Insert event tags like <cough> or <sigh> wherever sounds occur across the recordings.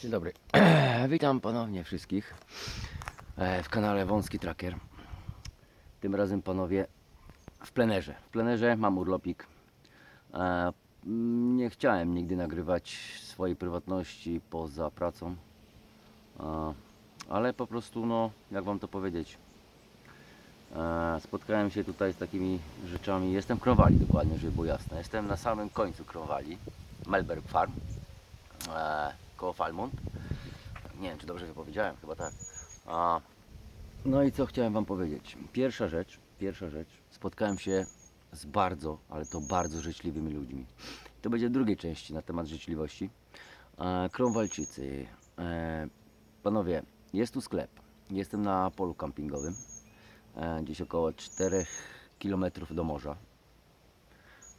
Dzień dobry. <clears throat> Witam ponownie wszystkich e, w kanale Wąski Tracker. Tym razem panowie w plenerze. W plenerze mam urlopik. E, Nie chciałem nigdy nagrywać swojej prywatności poza pracą. E, Ale po prostu, no, jak wam to powiedzieć, spotkałem się tutaj z takimi rzeczami. Jestem w Krowali dokładnie, żeby było jasne. Jestem na samym końcu Krowali, Melberg Farm, koło Falmont. Nie wiem, czy dobrze wypowiedziałem, chyba tak. A, no i co chciałem Wam powiedzieć. Pierwsza rzecz, pierwsza rzecz, spotkałem się z bardzo, ale to bardzo życzliwymi ludźmi. To będzie w drugiej części na temat życzliwości. E, Krąwalczycy. E, panowie, jest tu sklep. Jestem na polu kampingowym. E, gdzieś około 4 km do morza.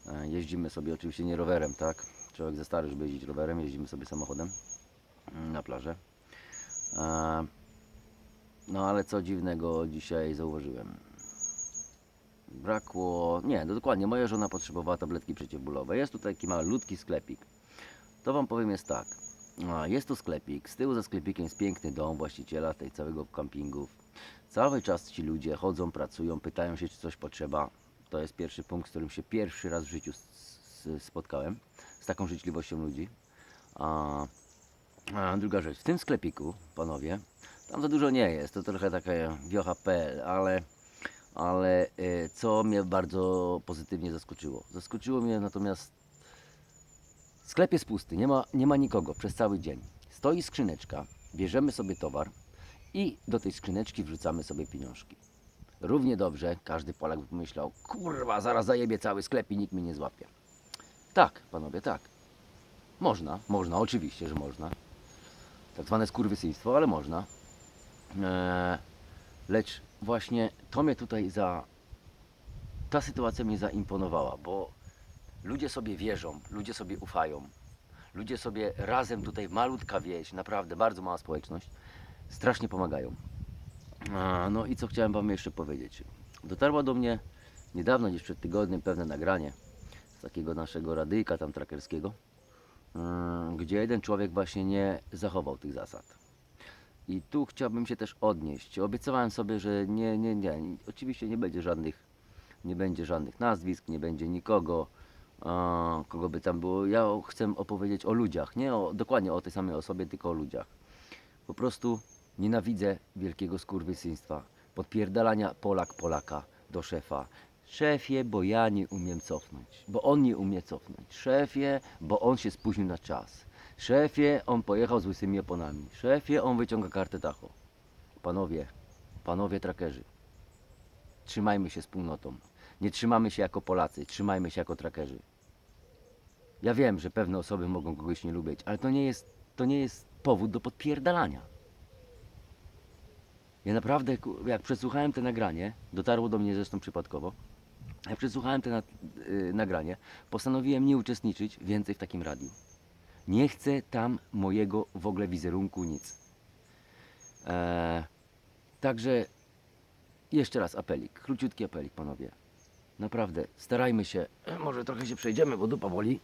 E, jeździmy sobie oczywiście nie rowerem, tak? Człowiek za stary, żeby jeździć rowerem, jeździmy sobie samochodem na plażę. No ale co dziwnego dzisiaj zauważyłem. Brakło. Nie, no dokładnie, moja żona potrzebowała tabletki przeciwbólowe. Jest tutaj taki malutki sklepik. To wam powiem jest tak. Jest tu sklepik, z tyłu za sklepikiem jest piękny dom właściciela tej całego kampingu. Cały czas ci ludzie chodzą, pracują, pytają się, czy coś potrzeba. To jest pierwszy punkt, z którym się pierwszy raz w życiu spotkałem. Z taką życzliwością ludzi. A, druga rzecz, w tym sklepiku, panowie, tam za dużo nie jest, to trochę taka wiocha.pl, ale, ale e, co mnie bardzo pozytywnie zaskoczyło? Zaskoczyło mnie natomiast sklep jest pusty, nie ma, nie ma nikogo przez cały dzień. Stoi skrzyneczka, bierzemy sobie towar i do tej skrzyneczki wrzucamy sobie pieniążki. Równie dobrze każdy Polak by pomyślał, kurwa, zaraz zajebie cały sklep i nikt mnie nie złapie. Tak, panowie, tak. Można, można, oczywiście, że można. Tak zwane skurwysyństwo, ale można. Eee, lecz właśnie to mnie tutaj za. Ta sytuacja mnie zaimponowała, bo ludzie sobie wierzą, ludzie sobie ufają. Ludzie sobie razem tutaj, malutka wieś, naprawdę bardzo mała społeczność, strasznie pomagają. A, no i co chciałem Wam jeszcze powiedzieć. Dotarło do mnie niedawno, gdzieś przed tygodniem, pewne nagranie z takiego naszego radyjka tam trackerskiego, mm, gdzie jeden człowiek właśnie nie zachował tych zasad. I tu chciałbym się też odnieść. Obiecywałem sobie, że nie, nie, nie, oczywiście nie będzie żadnych, nie będzie żadnych nazwisk, nie będzie nikogo, kogo by tam było. Ja chcę opowiedzieć o ludziach, nie o, dokładnie o tej samej osobie, tylko o ludziach. Po prostu nienawidzę wielkiego skurwysyństwa, podpierdalania Polak Polaka do szefa. Szefie, bo ja nie umiem cofnąć, bo on nie umie cofnąć. Szefie, bo on się spóźnił na czas. Szefie, on pojechał z łysymi oponami. Szefie, on wyciąga kartę Tacho. Panowie, panowie trakerzy, trzymajmy się wspólnotą. Nie trzymamy się jako Polacy, trzymajmy się jako trakerzy. Ja wiem, że pewne osoby mogą kogoś nie lubić, ale to nie jest, to nie jest powód do podpierdalania. Ja naprawdę, jak przesłuchałem te nagranie, dotarło do mnie zresztą przypadkowo, jak przesłuchałem te na, y, nagranie, postanowiłem nie uczestniczyć więcej w takim radiu. Nie chcę tam mojego w ogóle wizerunku nic. Eee, także jeszcze raz apelik, króciutki apelik panowie. Naprawdę, starajmy się, może trochę się przejdziemy, bo dupa boli.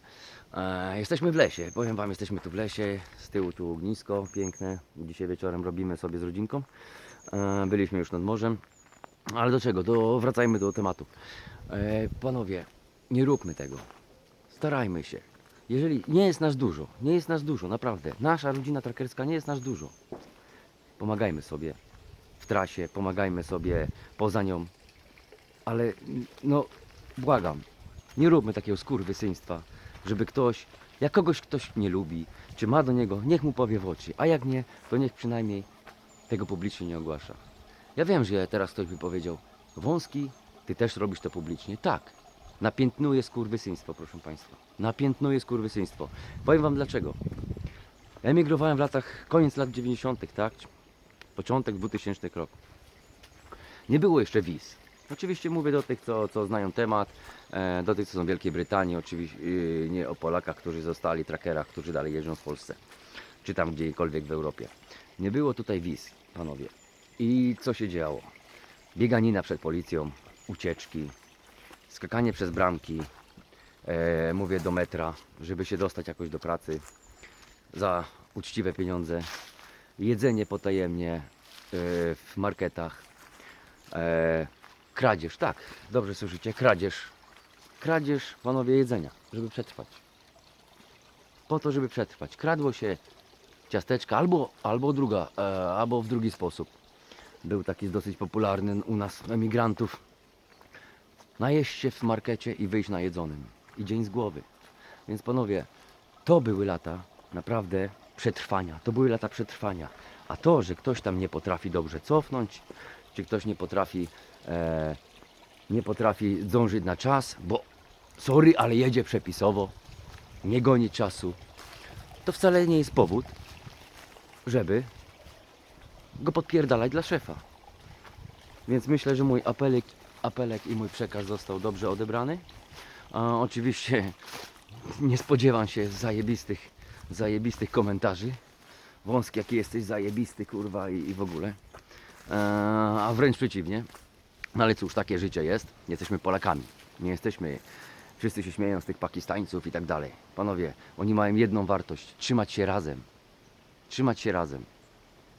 E, jesteśmy w lesie, powiem Wam, jesteśmy tu w lesie, z tyłu tu ognisko piękne. Dzisiaj wieczorem robimy sobie z rodzinką. E, byliśmy już nad morzem, ale do czego? Do, wracajmy do tematu. E, panowie, nie róbmy tego. Starajmy się. Jeżeli nie jest nas dużo, nie jest nas dużo, naprawdę. Nasza rodzina trackerska nie jest nas dużo. Pomagajmy sobie w trasie, pomagajmy sobie poza nią, ale no błagam, nie róbmy takiego skurwysyństwa, żeby ktoś, jak kogoś ktoś nie lubi, czy ma do niego, niech mu powie w oczy, a jak nie, to niech przynajmniej tego publicznie nie ogłasza. Ja wiem, że teraz ktoś by powiedział, wąski, ty też robisz to publicznie. Tak, napiętnuję skurwysyństwo, proszę Państwa. Napiętnuję skurwysyństwo. Powiem Wam dlaczego. Emigrowałem w latach, koniec lat 90., tak? Początek 2000 roku. Nie było jeszcze wiz. Oczywiście mówię do tych, co, co znają temat, e, do tych, co są w Wielkiej Brytanii, oczywiście yy, nie o Polakach, którzy zostali, trackerach, którzy dalej jeżdżą w Polsce, czy tam gdziekolwiek w Europie. Nie było tutaj wiz, panowie. I co się działo? Bieganina przed policją, ucieczki, skakanie przez bramki, e, mówię do metra, żeby się dostać jakoś do pracy. Za uczciwe pieniądze, jedzenie potajemnie e, w marketach, e, kradzież, tak, dobrze słyszycie, kradzież, kradzież, panowie, jedzenia, żeby przetrwać. Po to, żeby przetrwać. Kradło się ciasteczka albo, albo druga, e, albo w drugi sposób. Był taki dosyć popularny u nas emigrantów. Najeść się w markecie i wyjść najedzonym. I dzień z głowy. Więc panowie, to były lata naprawdę przetrwania. To były lata przetrwania. A to, że ktoś tam nie potrafi dobrze cofnąć, czy ktoś nie potrafi, e, nie potrafi zdążyć na czas, bo sorry, ale jedzie przepisowo, nie goni czasu, to wcale nie jest powód, żeby go podpierdalać dla szefa. Więc myślę, że mój apelek, apelek i mój przekaz został dobrze odebrany. A oczywiście nie spodziewam się zajebistych, zajebistych komentarzy. Wąski, jaki jesteś zajebisty, kurwa, i, i w ogóle. E, a wręcz przeciwnie. Ale cóż, takie życie jest. Jesteśmy Polakami. Nie jesteśmy. Wszyscy się śmieją z tych Pakistańców i tak dalej. Panowie, oni mają jedną wartość: trzymać się razem. Trzymać się razem.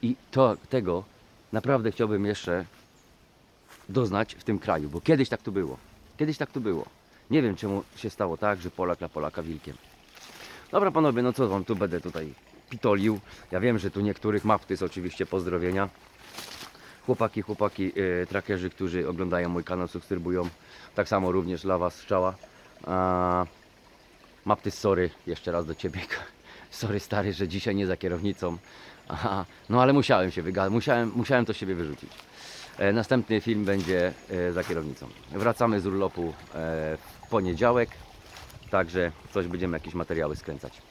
I to, tego naprawdę chciałbym jeszcze doznać w tym kraju, bo kiedyś tak to było. Kiedyś tak to było. Nie wiem czemu się stało tak, że Polak dla Polaka wilkiem. Dobra panowie, no co wam tu będę tutaj pitolił. Ja wiem, że tu niektórych maptys oczywiście pozdrowienia. Chłopaki, chłopaki, yy, którzy oglądają mój kanał, subskrybują. Tak samo również dla was strzała. A, Maptys, sorry, jeszcze raz do ciebie. <laughs> Sorry stary, że dzisiaj nie za kierownicą. Aha, no ale musiałem się wygadać, musiałem, musiałem to z siebie wyrzucić. E, następny film będzie e, za kierownicą. Wracamy z urlopu e, w poniedziałek, także coś będziemy jakieś materiały skręcać.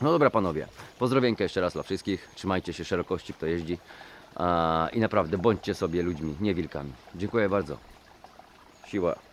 No dobra panowie, pozdrowienkę jeszcze raz dla wszystkich. Trzymajcie się szerokości, kto jeździ. I naprawdę bądźcie sobie ludźmi, nie wilkami. Dziękuję bardzo. Siła.